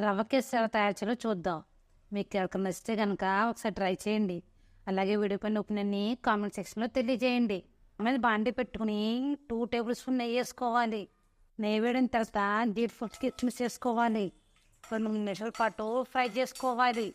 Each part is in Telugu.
రవ్వ కేసరి ఎలా తయారు చేయాలో చూద్దాం. మీకు ఎవరికి నచ్చితే కనుక ఒకసారి ట్రై చేయండి. అలాగే వీడియో పైన ఒపీనియన్ని కామెంట్ సెక్షన్లో తెలియజేయండి. మీద బాండి పెట్టుకుని టూ టేబుల్ స్పూన్ నెయ్యి వేసుకోవాలి. నెయ్యి వేడిన తర్వాత డీప్ ఫుడ్ కిచ్మిస్ వేసుకోవాలి. రెండు మూడు నిమిషాల పాటు ఫ్రై చేసుకోవాలి.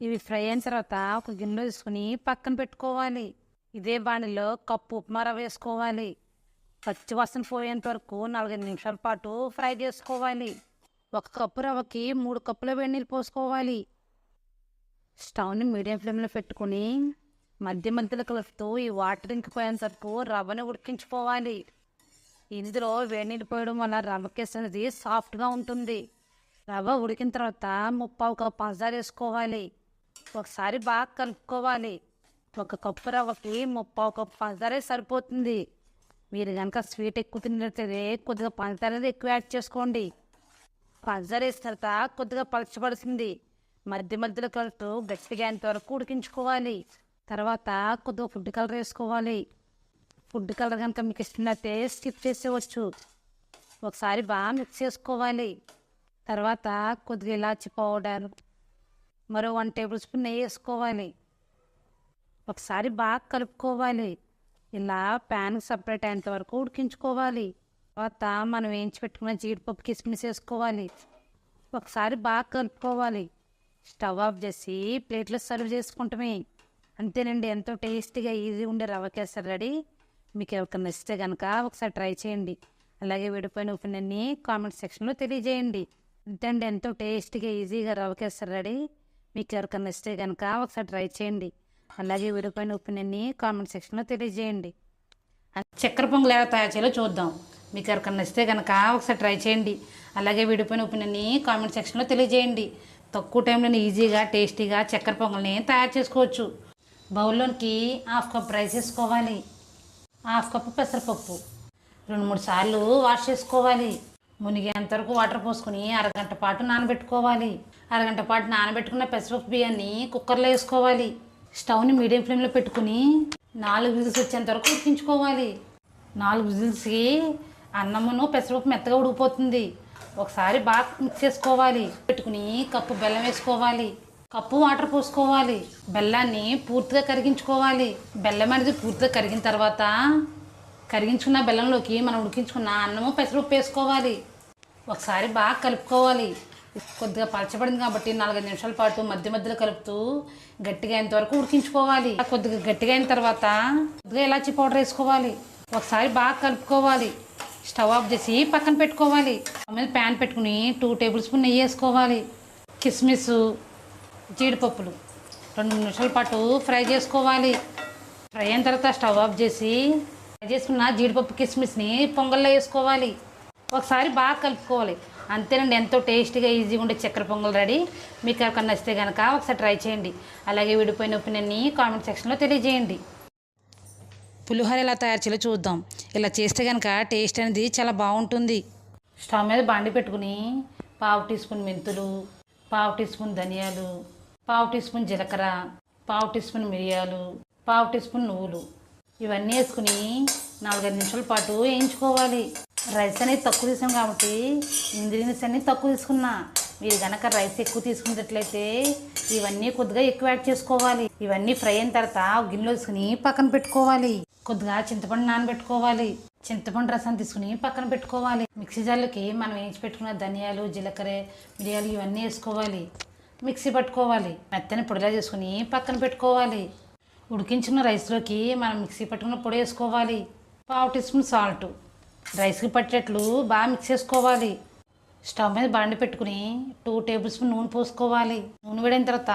ఇవి ఫ్రై అయిన తర్వాత ఒక గిన్నెలో తీసుకుని పక్కన పెట్టుకోవాలి. ఇదే బాణిలో కప్పు ఉప్మా రవ్వ వేసుకోవాలి. పచ్చి వాసన పోయేంత వరకు నాలుగైదు నిమిషాల పాటు ఫ్రై చేసుకోవాలి. ఒక కప్పు రవ్వకి మూడు కప్పుల వేడి నీళ్ళు పోసుకోవాలి స్టవ్ని మీడియం ఫ్లేమ్లో పెట్టుకుని మధ్య మధ్యలో కలుపుతూ ఈ వాటర్ ఇంకిపోయేంత వరకు రవ్వని ఉడికించుకోవాలి. ఇందులో వేడి నీళ్ళు పోయడం వల్ల రవ్వ కేసు అనేది సాఫ్ట్గా ఉంటుంది. రవ్వ ఉడికిన తర్వాత ముప్పావు కప్పు పంచదార వేసుకోవాలి. ఒకసారి బాగా కలుపుకోవాలి. ఒక కప్పు రవ్వకి ముప్పావు కప్పు పంచదారే సరిపోతుంది. మీరు కనుక స్వీట్ ఎక్కువ తిన్నట్లయితే కొద్దిగా పంచదార అనేది ఎక్కువ యాడ్ చేసుకోండి. పంచదార వేసిన తర్వాత కొద్దిగా పలచబడుతుంది. మధ్య మధ్యలో కలుపుతూ గట్టిగా అయ్యేంత వరకు ఉడికించుకోవాలి. తర్వాత కొద్దిగా ఫుడ్ కలర్ వేసుకోవాలి. ఫుడ్ కలర్ కనుక మీకు ఇష్టమైతే స్కిప్ చేసేవచ్చు ఒకసారి బాగా మిక్స్ చేసుకోవాలి. తర్వాత కొద్దిగా ఇలాచి పౌడర్ మరో వన్ టేబుల్ స్పూన్ నెయ్యి వేసుకోవాలి. ఒకసారి బాగా కలుపుకోవాలి. ఇలా ప్యాన్ సపరేట్ అయ్యేంత వరకు ఉడికించుకోవాలి. తర్వాత మనం వేయించి పెట్టుకున్న జీడిపప్పు కిస్మిస్ వేసుకోవాలి. ఒకసారి బాగా కలుపుకోవాలి. స్టవ్ ఆఫ్ చేసి ప్లేట్లో సర్వ్ చేసుకుంటామే. అంతేనండి ఎంతో టేస్టీగా ఈజీ ఉండే రవ్వ కేసరి రెడీ. మీకు ఎవరికైనా నచ్చితే కనుక ఒకసారి ట్రై చేయండి. అలాగే విడిపోయిన ఉప్పునన్నీ కామెంట్ సెక్షన్లో తెలియజేయండి. అంతేండి ఎంతో టేస్టీగా ఈజీగా రవ్వ కేసరి రెడీ. మీకు ఎవరికైనా నచ్చితే కనుక ఒకసారి ట్రై చేయండి. అలాగే విడిపోయిన ఉప్పునన్నీ కామెంట్ సెక్షన్లో తెలియజేయండి. చక్కెర పొంగులు ఎలా తయారు చేయాలో చూద్దాం. మీకు ఎవరికైనా నచ్చితే కనుక ఒకసారి ట్రై చేయండి. అలాగే విడిపోయిన ఒపీనియన్ని కామెంట్ సెక్షన్లో తెలియజేయండి. తక్కువ టైంలో ఈజీగా టేస్టీగా చక్కెర పొంగల్ని తయారు చేసుకోవచ్చు. బౌల్లోనికి హాఫ్ కప్ రైస్ వేసుకోవాలి. హాఫ్ కప్పు పెసరపప్పు. రెండు మూడు సార్లు వాష్ చేసుకోవాలి. మునిగేంతవరకు వాటర్ పోసుకొని అరగంట పాటు నానబెట్టుకోవాలి. అరగంట పాటు నానబెట్టుకున్న పెసరపప్పు బియ్యాన్ని కుక్కర్లో వేసుకోవాలి. స్టవ్ని మీడియం ఫ్లేమ్లో పెట్టుకుని నాలుగు విజిల్స్ వచ్చేంత వరకు ఉడికించుకోవాలి. నాలుగు విజిల్స్కి అన్నమును పెసరపప్పు మెత్తగా ఉడికిపోతుంది. ఒకసారి బాగా మిక్స్ చేసుకోవాలి. పెట్టుకుని కప్పు బెల్లం వేసుకోవాలి. కప్పు వాటర్ పోసుకోవాలి. బెల్లాన్ని పూర్తిగా కరిగించుకోవాలి. బెల్లం అనేది పూర్తిగా కరిగిన తర్వాత కరిగించుకున్న బెల్లంలోకి మనం ఉడికించుకున్న అన్నము పెసరపప్పు వేసుకోవాలి. ఒకసారి బాగా కలుపుకోవాలి. కొద్దిగా పలచబడింది కాబట్టి నాలుగైదు నిమిషాల పాటు మధ్య మధ్యలో కలుపుతూ గట్టిగా అయినంత వరకు ఉడికించుకోవాలి. కొద్దిగా గట్టిగా అయిన తర్వాత కొద్దిగా ఇలాచి పౌడర్ వేసుకోవాలి. ఒకసారి బాగా కలుపుకోవాలి. స్టవ్ ఆఫ్ చేసి పక్కన పెట్టుకోవాలి. మీద ప్యాన్ పెట్టుకుని టూ టేబుల్ స్పూన్ నెయ్యి వేసుకోవాలి. కిస్మిస్ జీడిపప్పులు రెండు నిమిషాల పాటు ఫ్రై చేసుకోవాలి. ఫ్రై అయిన తర్వాత స్టవ్ ఆఫ్ చేసి ఫ్రై చేసుకున్న జీడిపప్పు కిస్మిస్ని పొంగల్లో వేసుకోవాలి. ఒకసారి బాగా కలుపుకోవాలి. అంతేనండి ఎంతో టేస్టీగా ఈజీగా ఉండే చక్కెర పొంగల్ రెడీ. మీకు ఎవరికన్నా నచ్చితే కనుక ఒకసారి ట్రై చేయండి. అలాగే విడిపోయిన ఒపీనియన్ని కామెంట్ సెక్షన్లో తెలియజేయండి. పులిహోర ఎలా తయారు చేయాలో చూద్దాం. ఇలా చేస్తే కనుక టేస్ట్ అనేది చాలా బాగుంటుంది. స్టవ్ మీద బాండి పెట్టుకుని పావు టీ స్పూన్ మెంతులు పావు టీ స్పూన్ ధనియాలు పావు టీ స్పూన్ జీలకర్ర పావు టీ స్పూన్ మిరియాలు పావు టీ స్పూన్ నువ్వులు. ఇవన్నీ వేసుకుని నాలుగైదు నిమిషాల పాటు వేయించుకోవాలి. రైస్ అనేది తక్కువ తీసాం కాబట్టి ఇంగ్రీడియంట్స్ అన్నీ తక్కువ తీసుకున్నా. మీరు కనుక రైస్ ఎక్కువ తీసుకున్నట్లయితే ఇవన్నీ కొద్దిగా ఎక్కువ యాడ్ చేసుకోవాలి. ఇవన్నీ ఫ్రై అయిన తర్వాత గిన్నెలో తీసుకుని పక్కన పెట్టుకోవాలి. కొద్దిగా చింతపండు నానబెట్టుకోవాలి. చింతపండు రసం తీసుకుని పక్కన పెట్టుకోవాలి. మిక్సీ జార్లోకి మనం వేయించి పెట్టుకున్న ధనియాలు జీలకర్ర మిరియాలు ఇవన్నీ వేసుకోవాలి. మిక్సీ పట్టుకోవాలి. మెత్తని పొడిలా చేసుకుని పక్కన పెట్టుకోవాలి. ఉడికించిన రైస్లోకి మనం మిక్సీ పట్టుకున్న పొడి వేసుకోవాలి. పావు టీ స్పూన్ సాల్ట్. రైస్కి పట్టేట్లు బాగా మిక్స్ చేసుకోవాలి. స్టవ్ మీద బండి పెట్టుకుని టూ టేబుల్ స్పూన్ నూనె పోసుకోవాలి. నూనె వేడిన తర్వాత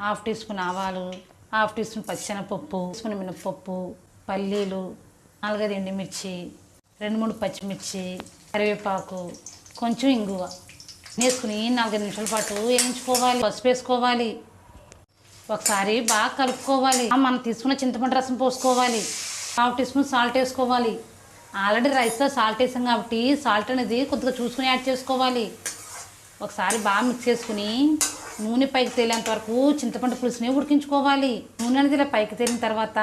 హాఫ్ టీ స్పూన్ ఆవాలు హాఫ్ టీ స్పూన్ పచ్చెనపప్పు స్పూన్ మినప్పప్పు పల్లీలు నాలుగైదు ఎండుమిర్చి రెండు మూడు పచ్చిమిర్చి కరివేపాకు కొంచెం ఇంగువ. వేసుకుని నాలుగైదు నిమిషాల పాటు వేయించుకోవాలి పసుపు వేసుకోవాలి. ఒకసారి బాగా కలుపుకోవాలి. మనం తీసుకున్న చింతపండు రసం పోసుకోవాలి. హాఫ్ టీ స్పూన్ సాల్ట్ వేసుకోవాలి. ఆల్రెడీ రైస్లో సాల్ట్ వేసాం కాబట్టి సాల్ట్ అనేది కొద్దిగా చూసుకుని యాడ్ చేసుకోవాలి. ఒకసారి బాగా మిక్స్ చేసుకుని నూనె పైకి తేలేంత వరకు చింతపండు పులుసుని ఉడికించుకోవాలి. నూనె అనేది ఇలా పైకి తేలిన తర్వాత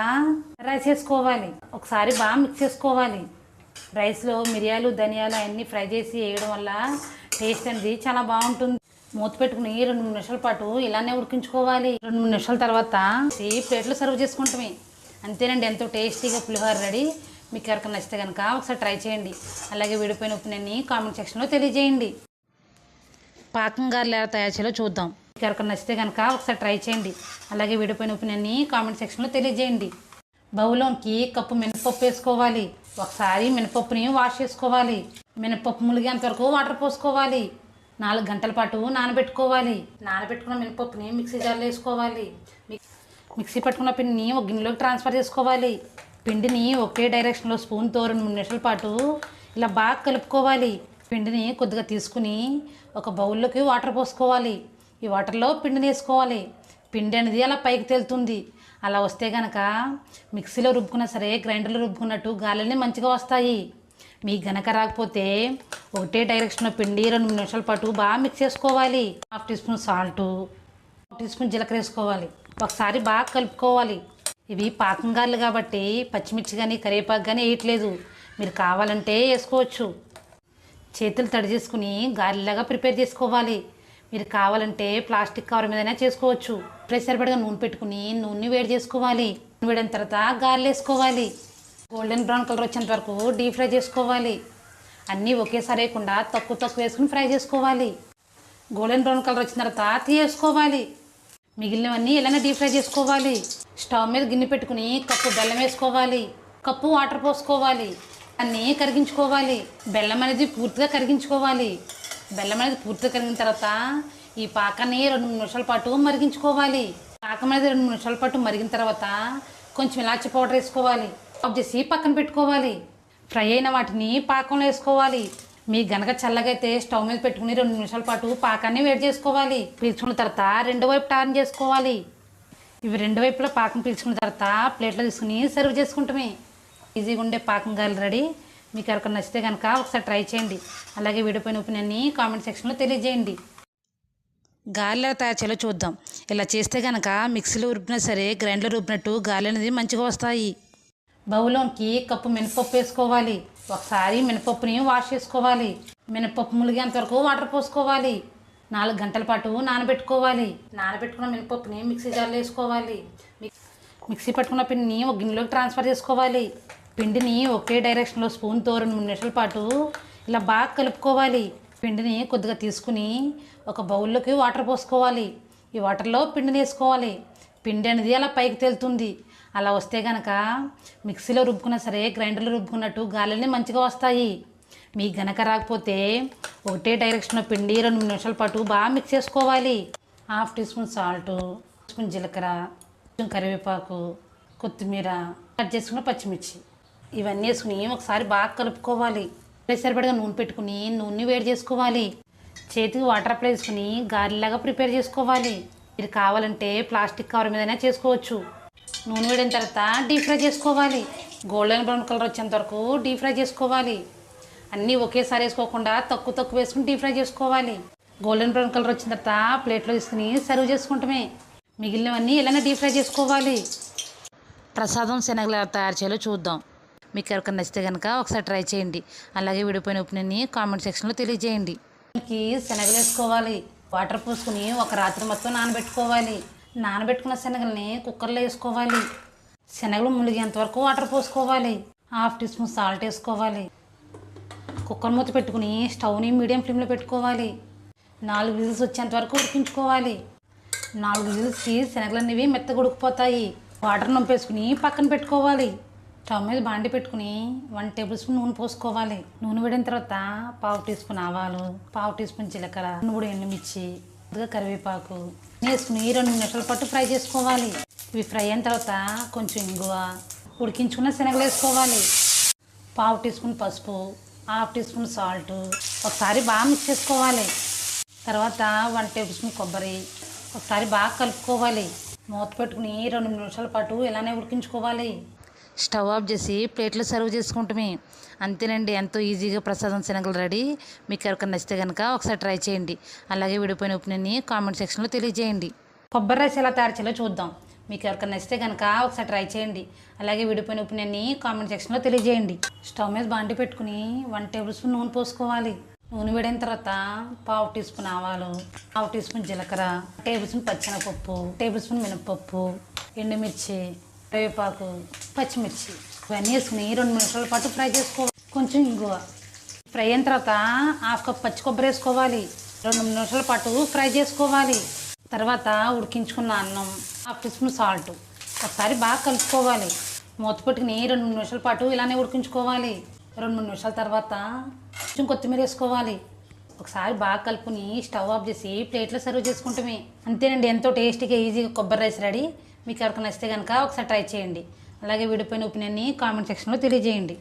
రైస్ వేసుకోవాలి. ఒకసారి బాగా మిక్స్ చేసుకోవాలి. రైస్లో మిరియాలు ధనియాలు అన్నీ ఫ్రై చేసి వేయడం వల్ల టేస్ట్ అనేది చాలా బాగుంటుంది. మూత పెట్టుకుని రెండు మూడు నిమిషాల పాటు ఇలానే ఉడికించుకోవాలి. రెండు మూడు నిమిషాల తర్వాత ఈ ప్లేట్లో సర్వ్ చేసుకుంటామే. అంతేనండి ఎంతో టేస్టీగా పులిహోర రెడీ. మీకు ఎవరికి నచ్చితే కనుక ఒకసారి ట్రై చేయండి. అలాగే విడిపోయిన ఉప్పునని కామెంట్ సెక్షన్లో తెలియజేయండి. పాకం గారెలు ఎలా తయారు చేయాలో చూద్దాం. మీకు నచ్చితే కనుక ఒకసారి ట్రై చేయండి. అలాగే విడిపోయిన ఉప్పునని కామెంట్ సెక్షన్లో తెలియజేయండి. బౌలోకి కప్పు మినపప్పు వేసుకోవాలి. ఒకసారి మినపప్పుని వాష్ చేసుకోవాలి. మినపప్పు ములిగేంత వరకు వాటర్ పోసుకోవాలి. నాలుగు గంటల పాటు నానబెట్టుకోవాలి. నానబెట్టుకున్న మినపప్పుని మిక్సీ జార్లో వేసుకోవాలి. మిక్సీ పట్టుకున్న పిండిని ఒక గిన్నెలోకి ట్రాన్స్ఫర్ చేసుకోవాలి. పిండిని ఒకే డైరెక్షన్లో స్పూన్తో రెండు మూడు నిమిషాల పాటు ఇలా బాగా కలుపుకోవాలి. పిండిని కొద్దిగా తీసుకుని ఒక బౌల్లోకి వాటర్ పోసుకోవాలి. ఈ వాటర్లో పిండిని వేసుకోవాలి. పిండి అనేది అలా పైకి తేలుతుంది. అలా వస్తే గనక మిక్సీలో రుబ్బుకున్నా సరే గ్రైండర్లో రుబ్బుకున్నట్టు గాలిని మంచిగా వస్తాయి. మీకు గనక రాకపోతే ఒకటే డైరెక్షన్లో పిండి రెండు మూడు నిమిషాల పాటు బాగా మిక్స్ చేసుకోవాలి. Half tea spoon salt tea spoon జీలకర్ర వేసుకోవాలి. ఒకసారి బాగా కలుపుకోవాలి. ఇవి పాకం గారెలు కాబట్టి పచ్చిమిర్చి కానీ కరివేపాకు కానీ వేయట్లేదు. మీరు కావాలంటే వేసుకోవచ్చు. చేతులు తడి చేసుకుని గారెలాగా ప్రిపేర్ చేసుకోవాలి. మీరు కావాలంటే ప్లాస్టిక్ కవర్ మీదైనా చేసుకోవచ్చు. ప్రెషర్ సరిపడగా నూనె పెట్టుకుని నూనె వేడి చేసుకోవాలి. నూనె వేడిన తర్వాత గారెలు వేసుకోవాలి. గోల్డెన్ బ్రౌన్ కలర్ వచ్చేంత వరకు డీప్ ఫ్రై చేసుకోవాలి. అన్నీ ఒకేసారి వేయకుండా తక్కువ తక్కువ వేసుకుని ఫ్రై చేసుకోవాలి. గోల్డెన్ బ్రౌన్ కలర్ వచ్చిన తర్వాత తీసుకోవాలి మిగిలినవన్నీ ఎలానే డీప్ ఫ్రై చేసుకోవాలి. స్టవ్ మీద గిన్నె పెట్టుకుని కప్పు బెల్లం వేసుకోవాలి. కప్పు వాటర్ పోసుకోవాలి. అన్నీ కరిగించుకోవాలి. బెల్లం అనేది పూర్తిగా కరిగించుకోవాలి. బెల్లం అనేది పూర్తిగా కరిగిన తర్వాత ఈ పాకాన్ని రెండు నిమిషాల పాటు మరిగించుకోవాలి. పాకం అనేది రెండు నిమిషాల పాటు మరిగిన తర్వాత కొంచెం ఇలాచి పౌడర్ వేసుకోవాలి. ఆఫ్ చేసి పక్కన పెట్టుకోవాలి. ఫ్రై అయిన వాటిని పాకంలో వేసుకోవాలి. మీ గనక చల్లగైతే స్టవ్ మీద పెట్టుకుని రెండు నిమిషాల పాటు పాకాన్ని వేడి చేసుకోవాలి. పీల్చుకున్న తర్వాత రెండు వైపు టర్న్ చేసుకోవాలి. ఇవి రెండు వైపులా పాకం పీల్చుకున్న తర్వాత ప్లేట్లో తీసుకుని సర్వ్ చేసుకుంటామే. ఈజీగా ఉండే పాకం గాలి రెడీ. మీకు ఎవరికి నచ్చితే కనుక ఒకసారి ట్రై చేయండి. అలాగే విడిపోయిన ఒపీనియన్ని కామెంట్ సెక్షన్లో తెలియజేయండి. గాలిలో తయారు చేయాలో చూద్దాం. ఇలా చేస్తే కనుక మిక్సీలో రుబ్బినా సరే గ్రైండ్లో రుబ్బినట్టు గాలి అనేది మంచిగా వస్తాయి. బౌలోకి కప్పు మినపప్పు వేసుకోవాలి. ఒకసారి మినపప్పుని వాష్ చేసుకోవాలి. మినపప్పు ములిగేంత వరకు వాటర్ పోసుకోవాలి. నాలుగు గంటల పాటు నానబెట్టుకోవాలి. నానబెట్టుకున్న మినపప్పుని మిక్సీ జార్లో వేసుకోవాలి. మిక్సీ పట్టుకున్న పిండిని ఒక గిన్నెలోకి ట్రాన్స్ఫర్ చేసుకోవాలి. పిండిని ఒకే డైరెక్షన్లో స్పూన్తో రెండు మూడు నిమిషాల పాటు ఇలా బాగా కలుపుకోవాలి. పిండిని కొద్దిగా తీసుకుని ఒక బౌల్లోకి వాటర్ పోసుకోవాలి. ఈ వాటర్లో పిండిని వేసుకోవాలి. పిండి అనేది అలా పైకి తేలుతుంది. అలా వస్తే కనుక మిక్సీలో రుబ్బుకున్నా సరే గ్రైండర్లో రుబ్బుకున్నట్టు గాలిని మంచిగా వస్తాయి. మీకు గనక రాకపోతే ఒకటే డైరెక్షన్లో పిండి రెండు మూడు నిమిషాల పాటు బాగా మిక్స్ చేసుకోవాలి. Half tea spoon salt spoon జీలకర్ర కరివేపాకు కొత్తిమీర కట్ చేసుకున్న పచ్చిమిర్చి. ఇవన్నీ వేసుకుని ఒకసారి బాగా కలుపుకోవాలి. సరిపడగా నూనె పెట్టుకుని నూనె వేడి చేసుకోవాలి. చేతికి వాటర్ అప్లై చేసుకుని గారెలాగా ప్రిపేర్ చేసుకోవాలి. మీరు కావాలంటే ప్లాస్టిక్ కవర్ మీదైనా చేసుకోవచ్చు. నూనె వేడిన తర్వాత డీప్ ఫ్రై చేసుకోవాలి. గోల్డెన్ బ్రౌన్ కలర్ వచ్చేంత వరకు డీప్ ఫ్రై చేసుకోవాలి. అన్నీ ఒకేసారి వేసుకోకుండా తక్కువ తక్కువ వేసుకుని డీప్ ఫ్రై చేసుకోవాలి. గోల్డెన్ బ్రౌన్ కలర్ వచ్చిన తర్వాత ప్లేట్లో తీసుకుని సర్వ్ చేసుకుంటామే. మిగిలినవన్నీ ఇలానే డీప్ ఫ్రై చేసుకోవాలి. ప్రసాదం శనగలు తయారు చేయాలో చూద్దాం. మీకు ఎవరికైనా నచ్చితే కనుక ఒకసారి ట్రై చేయండి. అలాగే విడిపోయిన ఒపీనియన్ని కామెంట్ సెక్షన్లో తెలియజేయండి. దీనికి శనగలు వేసుకోవాలి వాటర్ పోసుకుని ఒక రాత్రి మొత్తం నానబెట్టుకోవాలి. నానబెట్టుకున్న శనగల్ని కుక్కర్లో వేసుకోవాలి. శనగలు మునిగేంత వరకు వాటర్ పోసుకోవాలి. హాఫ్ టీ స్పూన్ సాల్ట్ వేసుకోవాలి. కుక్కర్ మూత పెట్టుకుని స్టవ్ని మీడియం ఫ్లేమ్లో పెట్టుకోవాలి. నాలుగు విజిల్స్ వచ్చేంత వరకు ఉడికించుకోవాలి. నాలుగు విజిల్స్కి శనగలు అనేవి మెత్తగా ఉడికిపోతాయి. వాటర్ నింపేసుకుని పక్కన పెట్టుకోవాలి. స్టవ్ మీద బాండి పెట్టుకుని వన్ టేబుల్ స్పూన్ నూనె పోసుకోవాలి. నూనె వేడిన తర్వాత పావు టీ స్పూన్ ఆవాలు పావు టీ స్పూన్ జీలకర్ర మూడు ఎండుమిర్చి కొద్దిగా కరివేపాకు వేసుకుని రెండు నిమిషాల పాటు ఫ్రై చేసుకోవాలి. ఇవి ఫ్రై అయిన తర్వాత కొంచెం ఇంగువ ఉడికించుకున్న శనగలు వేసుకోవాలి. పావు టీ స్పూన్ పసుపు హాఫ్ టీ స్పూన్ సాల్ట్ ఒకసారి బాగా మిక్స్ చేసుకోవాలి. తర్వాత వన్ టేబుల్ స్పూన్ కొబ్బరి ఒకసారి బాగా కలుపుకోవాలి. మూత పెట్టుకుని రెండు నిమిషాల పాటు ఇలానే ఉడికించుకోవాలి. స్టవ్ ఆఫ్ చేసి ప్లేట్లో సర్వ్ చేసుకుంటామే. అంతేనండి ఎంతో ఈజీగా ప్రసాదం శనగలు రెడీ. మీకు ఎవరికైనా నచ్చితే కనుక ఒకసారి ట్రై చేయండి. అలాగే విడిపోయిన ఒపీనియన్ని కామెంట్ సెక్షన్లో తెలియజేయండి. కొబ్బరి రైస్ ఎలా తయారు చేయాలో చూద్దాం. మీకు ఎవరికైనా నచ్చితే కనుక ఒకసారి ట్రై చేయండి. అలాగే విడిపోయిన ఒపీనియన్ని కామెంట్ సెక్షన్లో తెలియజేయండి. స్టవ్ మీద బాండి పెట్టుకుని వన్ టేబుల్ స్పూన్ నూనె పోసుకోవాలి. నూనె వేడిన తర్వాత పావు టీ స్పూన్ ఆవాలు పావు టీ స్పూన్ జీలకర్ర టేబుల్ స్పూన్ పచ్చెనపప్పు టేబుల్ స్పూన్ మినపప్పు ఎండుమిర్చి కరివేపాకు పచ్చిమిర్చి ఇవన్నీ వేసుకుని రెండు నిమిషాల పాటు ఫ్రై చేసుకోవాలి కొంచెం ఇంగువ. ఫ్రై అయిన తర్వాత హాఫ్ కప్ పచ్చి కొబ్బరి వేసుకోవాలి. రెండు నిమిషాల పాటు ఫ్రై చేసుకోవాలి. తర్వాత ఉడికించుకున్న అన్నం హాఫ్ టీ స్పూన్ సాల్ట్. ఒకసారి బాగా కలుపుకోవాలి. మూత పెట్టుకుని రెండు మూడు నిమిషాల పాటు ఇలానే ఉడికించుకోవాలి. రెండు మూడు నిమిషాల తర్వాత కొంచెం కొత్తిమీర వేసుకోవాలి. ఒకసారి బాగా కలుపుని స్టవ్ ఆఫ్ చేసి ప్లేట్లో సర్వ్ చేసుకుంటామే. అంతేనండి ఎంతో టేస్టీగా ఈజీగా కొబ్బరి రైస్ రెడీ. మీకు ఎవరికైనా నచ్చితే కనుక ఒకసారి ట్రై చేయండి. అలాగే విడిపోయిన ఒపీనియన్ని కామెంట్ సెక్షన్లో తెలియజేయండి.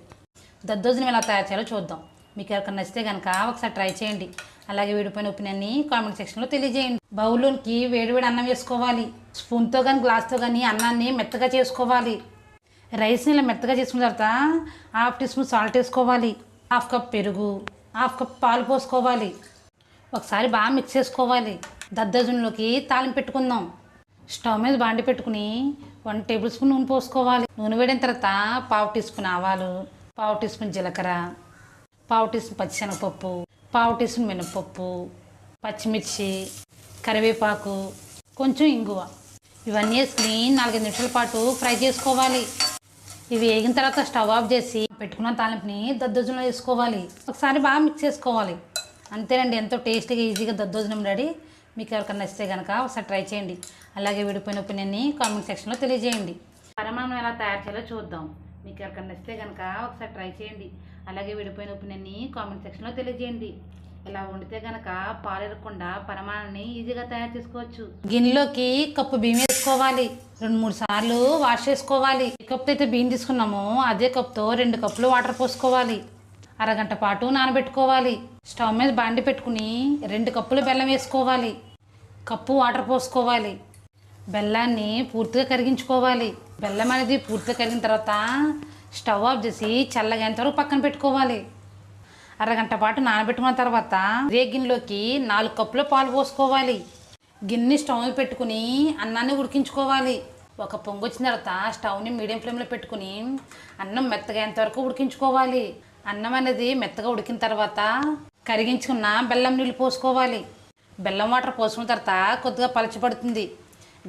దద్దోజనం ఎలా తయారు చేయాలో చూద్దాం. మీకు ఎవరికైనా నచ్చితే కనుక ఒకసారి ట్రై చేయండి. అలాగే విడిపోయిన ఒపీనియన్ని కామెంట్ సెక్షన్లో తెలియజేయండి. బౌల్లోనికి వేడివేడి అన్నం వేసుకోవాలి. స్పూన్తో కానీ గ్లాస్తో కానీ అన్నాన్ని మెత్తగా చేసుకోవాలి. రైస్ని ఇలా మెత్తగా చేసుకున్న తర్వాత హాఫ్ టీ స్పూన్ సాల్ట్ వేసుకోవాలి. హాఫ్ కప్ పెరుగు హాఫ్ కప్ పాలు పోసుకోవాలి. ఒకసారి బాగా మిక్స్ చేసుకోవాలి. దద్దోజనంలోకి తాలింపు పెట్టుకుందాం. స్టవ్ మీద బాండి పెట్టుకుని వన్ టేబుల్ స్పూన్ నూనె పోసుకోవాలి. నూనె వేడిన తర్వాత పావు టీ స్పూన్ ఆవాలు పావు టీ స్పూన్ జీలకర్ర పావు టీ స్పూన్ పచ్చిశనగపప్పు పావు టీ స్పూన్ మినపప్పు పచ్చిమిర్చి కరివేపాకు కొంచెం ఇంగువ. ఇవన్నీ వేసుకుని నాలుగైదు నిమిషాల పాటు ఫ్రై చేసుకోవాలి. ఇవి వేగిన తర్వాత స్టవ్ ఆఫ్ చేసి పెట్టుకున్న తాలింపుని దద్దోజనంలో వేసుకోవాలి. ఒకసారి బాగా మిక్స్ చేసుకోవాలి. అంతేనండి ఎంతో టేస్టీగా ఈజీగా దద్దోజనం రెడీ. మీకు ఎవరికైనా నచ్చితే కనుక ఒకసారి ట్రై చేయండి. అలాగే విడిపోయిన ఒపీనియన్ని కామెంట్ సెక్షన్లో తెలియజేయండి. పరిమాణం ఎలా తయారు చేయాలో చూద్దాం. మీకు ఎవరికైనా నచ్చితే కనుక ఒకసారి ట్రై చేయండి. అలాగే విడిపోయిన ఒపీనియన్ని కామెంట్ సెక్షన్లో తెలియజేయండి. ఇలా వండితే కనుక పాలెరకుండా పరమాణాన్ని ఈజీగా తయారు చేసుకోవచ్చు. గిన్నెలోకి కప్పు బియ్యం వేసుకోవాలి. రెండు మూడు సార్లు వాష్ చేసుకోవాలి. ఏ కప్పు అయితే బియ్యం తీసుకున్నామో. అదే కప్తో రెండు కప్పులు వాటర్ పోసుకోవాలి. అరగంట పాటు నానబెట్టుకోవాలి. స్టవ్ మీద బాండి పెట్టుకుని రెండు కప్పులు బెల్లం వేసుకోవాలి. కప్పు వాటర్ పోసుకోవాలి. బెల్లాన్ని పూర్తిగా కరిగించుకోవాలి. బెల్లం అనేది పూర్తిగా కరిగిన తర్వాత స్టవ్ ఆఫ్ చేసి చల్లగేంత వరకు పక్కన పెట్టుకోవాలి. అరగంట పాటు నానబెట్టుకున్న తర్వాత రే గిన్నెలోకి నాలుగు కప్పుల పాలు పోసుకోవాలి. గిన్నె స్టవ్ పెట్టుకుని అన్నాన్ని ఉడికించుకోవాలి. ఒక పొంగు వచ్చిన తర్వాత స్టవ్ని మీడియం ఫ్లేమ్లో పెట్టుకుని అన్నం మెత్తగా వరకు ఉడికించుకోవాలి. అన్నం అనేది మెత్తగా ఉడికిన తర్వాత కరిగించుకున్న బెల్లం నీళ్ళు పోసుకోవాలి. బెల్లం వాటర్ పోసుకున్న తర్వాత కొద్దిగా పలచబడుతుంది.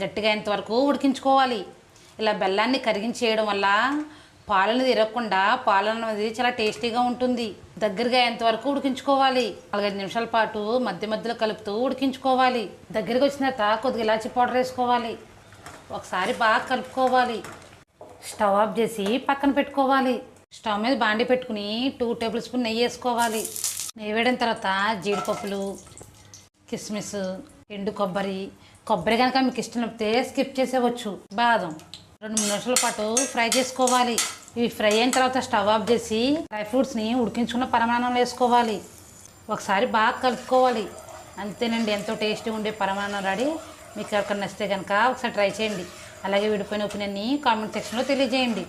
గట్టిగా అయినంతవరకు ఉడికించుకోవాలి. ఇలా బెల్లాన్ని కరిగించేయడం వల్ల పాలను తిరగకుండా పాలన అనేది చాలా టేస్టీగా ఉంటుంది. దగ్గరగా ఎంతవరకు ఉడికించుకోవాలి. నాలుగైదు నిమిషాల పాటు మధ్య మధ్యలో కలుపుతూ ఉడికించుకోవాలి. దగ్గరికి వచ్చిన తర్వాత కొద్దిగా ఇలాచి పౌడర్ వేసుకోవాలి. ఒకసారి బాగా కలుపుకోవాలి. స్టవ్ ఆఫ్ చేసి పక్కన పెట్టుకోవాలి. స్టవ్ మీద బాండి పెట్టుకుని టూ టేబుల్ స్పూన్ నెయ్యి వేసుకోవాలి. నెయ్యి వేడిన తర్వాత జీడిపప్పులు కిస్మిస్ ఎండు కొబ్బరి కొబ్బరి కనుక మీకు ఇష్టం లేకపోతే స్కిప్ చేసేవచ్చు. బాదం. రెండు మూడు నిమిషాల పాటు ఫ్రై చేసుకోవాలి. ఇవి ఫ్రై అయిన తర్వాత స్టవ్ ఆఫ్ చేసి డ్రై ఫ్రూట్స్ని ఉడికించుకున్న పరిమాణంలో వేసుకోవాలి. ఒకసారి బాగా కలుపుకోవాలి. అంతేనండి ఎంతో టేస్టీగా ఉండే పరిమాణం రెడీ. మీకు ఎవరికైనా నచ్చితే కనుక ఒకసారి ట్రై చేయండి. అలాగే విడిపోయిన ఒపీనియన్ని కామెంట్ సెక్షన్లో తెలియజేయండి.